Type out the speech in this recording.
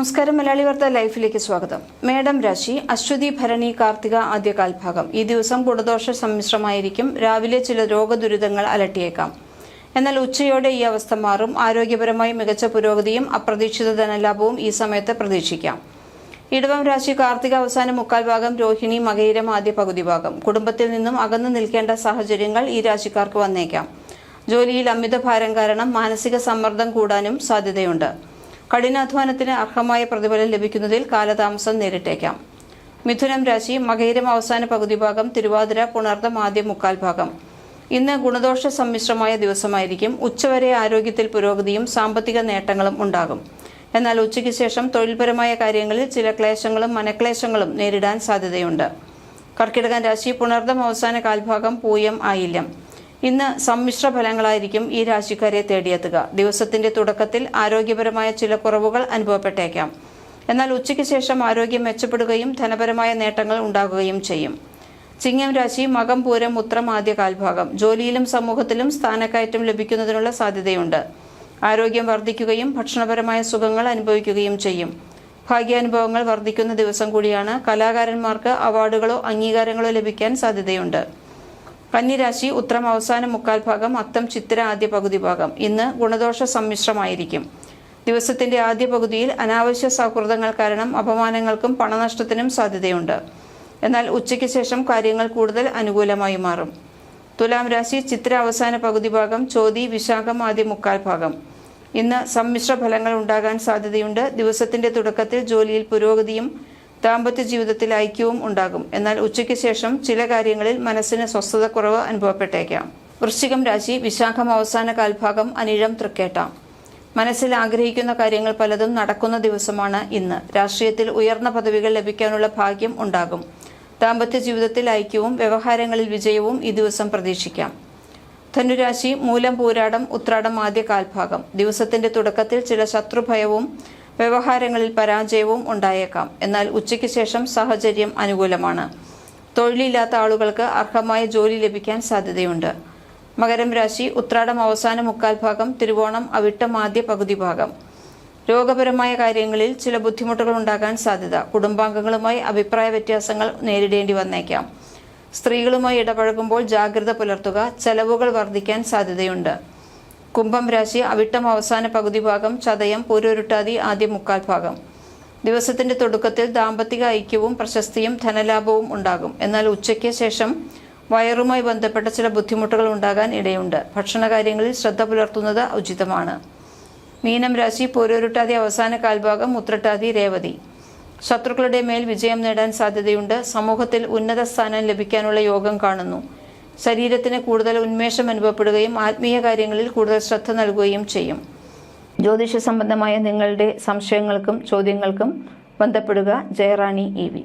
നമസ്കാരം മലയാളി വാർത്ത ലൈഫിലേക്ക് സ്വാഗതം. മേഡം രാശി അശ്വതി ഭരണി കാർത്തിക ആദ്യ കാൽഭാഗം ഈ ദിവസം ഗുണദോഷ സമ്മിശ്രമായിരിക്കും. രാവിലെ ചില രോഗദുരിതങ്ങൾ അലട്ടിയേക്കാം. എന്നാൽ ഉച്ചയോടെ ഈ അവസ്ഥ മാറും. ആരോഗ്യപരമായി മികച്ച പുരോഗതിയും അപ്രതീക്ഷിത ധനലാഭവും ഈ സമയത്ത് പ്രതീക്ഷിക്കാം. ഇടവം രാശി കാർത്തിക അവസാന മുക്കാൽ ഭാഗം രോഹിണി മകയിരം ആദ്യ പകുതി ഭാഗം. കുടുംബത്തിൽ നിന്നും അകന്നു നിൽക്കേണ്ട സാഹചര്യങ്ങൾ ഈ രാശിക്കാർക്ക് വന്നേക്കാം. ജോലിയിൽ അമിത ഭാരം കാരണം മാനസിക സമ്മർദ്ദം കൂടാനും സാധ്യതയുണ്ട്. കഠിനാധ്വാനത്തിന് അർഹമായ പ്രതിഫലം ലഭിക്കുന്നതിൽ കാലതാമസം നേരിട്ടേക്കാം. മിഥുനം രാശി മകയിരം അവസാന പകുതി ഭാഗം തിരുവാതിര പുണർദം ആദ്യ മുക്കാൽ ഭാഗം. ഇന്ന് ഗുണദോഷ സമ്മിശ്രമായ ദിവസമായിരിക്കും. ഉച്ചവരെ ആരോഗ്യത്തിൽ പുരോഗതിയും സാമ്പത്തിക നേട്ടങ്ങളും ഉണ്ടാകും. എന്നാൽ ഉച്ചയ്ക്ക് ശേഷം തൊഴിൽപരമായ കാര്യങ്ങളിൽ ചില ക്ലേശങ്ങളും മനക്ലേശങ്ങളും നേരിടാൻ സാധ്യതയുണ്ട്. കർക്കിടകൻ രാശി പുണർദം അവസാന കാൽഭാഗം പൂയം ആയില്യം. ഇന്ന് സമ്മിശ്ര ഫലങ്ങളായിരിക്കും ഈ രാശിക്കാരെ തേടിയെത്തുക. ദിവസത്തിന്റെ തുടക്കത്തിൽ ആരോഗ്യപരമായ ചില കുറവുകൾ അനുഭവപ്പെട്ടേക്കാം. എന്നാൽ ഉച്ചയ്ക്ക് ശേഷം ആരോഗ്യം മെച്ചപ്പെടുകയും ധനപരമായ നേട്ടങ്ങൾ ഉണ്ടാകുകയും ചെയ്യും. ചിങ്ങം രാശി മകം പൂരം ഉത്രം ആദ്യ കാൽഭാഗം. ജോലിയിലും സമൂഹത്തിലും സ്ഥാനക്കയറ്റം ലഭിക്കുന്നതിനുള്ള സാധ്യതയുണ്ട്. ആരോഗ്യം വർദ്ധിക്കുകയും ഭക്ഷണപരമായ സുഖങ്ങൾ അനുഭവിക്കുകയും ചെയ്യും. ഭാഗ്യാനുഭവങ്ങൾ വർദ്ധിക്കുന്ന ദിവസം കൂടിയാണ് കലാകാരന്മാർക്ക് അവാർഡുകളോ അംഗീകാരങ്ങളോ ലഭിക്കാൻ സാധ്യതയുണ്ട്. കന്നിരാശി ഉത്രം അവസാന മുക്കാൽ ഭാഗം അത്തം ചിത്ര ആദ്യ പകുതി ഭാഗം. ഇന്ന് ഗുണദോഷ സമ്മിശ്രമായിരിക്കും. ദിവസത്തിന്റെ ആദ്യ പകുതിയിൽ അനാവശ്യ സൗഹൃദങ്ങൾ കാരണം അപമാനങ്ങൾക്കും പണനഷ്ടത്തിനും സാധ്യതയുണ്ട്. എന്നാൽ ഉച്ചയ്ക്ക് ശേഷം കാര്യങ്ങൾ കൂടുതൽ അനുകൂലമായി മാറും. തുലാം രാശി ചിത്ര അവസാന പകുതി ഭാഗം ചോതി വിശാഖം ആദ്യ മുക്കാൽ ഭാഗം. ഇന്ന് സമ്മിശ്ര ഫലങ്ങൾ ഉണ്ടാകാൻ സാധ്യതയുണ്ട്. ദിവസത്തിന്റെ തുടക്കത്തിൽ ജോലിയിൽ പുരോഗതിയും ദാമ്പത്യ ജീവിതത്തിൽ ഐക്യവും ഉണ്ടാകും. എന്നാൽ ഉച്ചയ്ക്ക് ശേഷം ചില കാര്യങ്ങളിൽ മനസ്സിന് സ്വസ്ഥതക്കുറവ് അനുഭവപ്പെട്ടേക്കാം. വൃശ്ചികം രാശി വിശാഖം അവസാന കാൽഭാഗം അനിഴം തൃക്കേട്ടാം. മനസ്സിൽ ആഗ്രഹിക്കുന്ന കാര്യങ്ങൾ പലതും നടക്കുന്ന ദിവസമാണ് ഇന്ന്. രാഷ്ട്രീയത്തിൽ ഉയർന്ന പദവികൾ ലഭിക്കാനുള്ള ഭാഗ്യം ഉണ്ടാകും. ദാമ്പത്യ ജീവിതത്തിൽ ഐക്യവും വ്യവഹാരങ്ങളിൽ വിജയവും ഈ ദിവസം പ്രതീക്ഷിക്കാം. ധനുരാശി മൂലം പോരാടം ഉത്രാടം ആദ്യ കാൽഭാഗം. ദിവസത്തിന്റെ തുടക്കത്തിൽ ചില ശത്രുഭയവും വ്യവഹാരങ്ങളിൽ പരാജയവും ഉണ്ടായേക്കാം. എന്നാൽ ഉച്ചയ്ക്ക് ശേഷം സാഹചര്യം അനുകൂലമാണ്. തൊഴിലില്ലാത്ത ആളുകൾക്ക് അർഹമായ ജോലി ലഭിക്കാൻ സാധ്യതയുണ്ട്. മകരം രാശി ഉത്രാടം അവസാന മുക്കാൽ ഭാഗം തിരുവോണം അവിട്ടം ആദ്യ പകുതി ഭാഗം. രോഗപരമായ കാര്യങ്ങളിൽ ചില ബുദ്ധിമുട്ടുകൾ ഉണ്ടാകാൻ സാധ്യത. കുടുംബാംഗങ്ങളുമായി അഭിപ്രായ വ്യത്യാസങ്ങൾ നേരിടേണ്ടി വന്നേക്കാം. സ്ത്രീകളുമായി ഇടപഴകുമ്പോൾ ജാഗ്രത പുലർത്തുക ചെലവുകൾ വർദ്ധിക്കാൻ സാധ്യതയുണ്ട്. കുംഭം രാശി അവിട്ടം അവസാന പകുതി ഭാഗം ചതയം പൂരൊരുട്ടാതി ആദ്യ മുക്കാൽ ഭാഗം. ദിവസത്തിന്റെ തുടക്കത്തിൽ ദാമ്പത്തിക ഐക്യവും പ്രശസ്തിയും ധനലാഭവും ഉണ്ടാകും. എന്നാൽ ഉച്ചയ്ക്ക് ശേഷം വയറുമായി ബന്ധപ്പെട്ട ചില ബുദ്ധിമുട്ടുകൾ ഉണ്ടാകാൻ ഇടയുണ്ട്. ഭക്ഷണകാര്യങ്ങളിൽ ശ്രദ്ധ പുലർത്തുന്നത് ഉചിതമാണ്. മീനം രാശി പൂരൊരുട്ടാതി അവസാന കാൽഭാഗം ഉത്രട്ടാതി രേവതി. ശത്രുക്കളുടെ മേൽ വിജയം നേടാൻ സാധ്യതയുണ്ട്. സമൂഹത്തിൽ ഉന്നത സ്ഥാനം ലഭിക്കാനുള്ള യോഗം കാണുന്നു. ശരീരത്തിന് കൂടുതൽ ഉന്മേഷം അനുഭവപ്പെടുകയും ആത്മീയ കാര്യങ്ങളിൽ കൂടുതൽ ശ്രദ്ധ നൽകുകയും ചെയ്യും. ജ്യോതിഷ സംബന്ധമായ നിങ്ങളുടെ സംശയങ്ങൾക്കും ചോദ്യങ്ങൾക്കും ബന്ധപ്പെടുക. ജയറാണി ഇ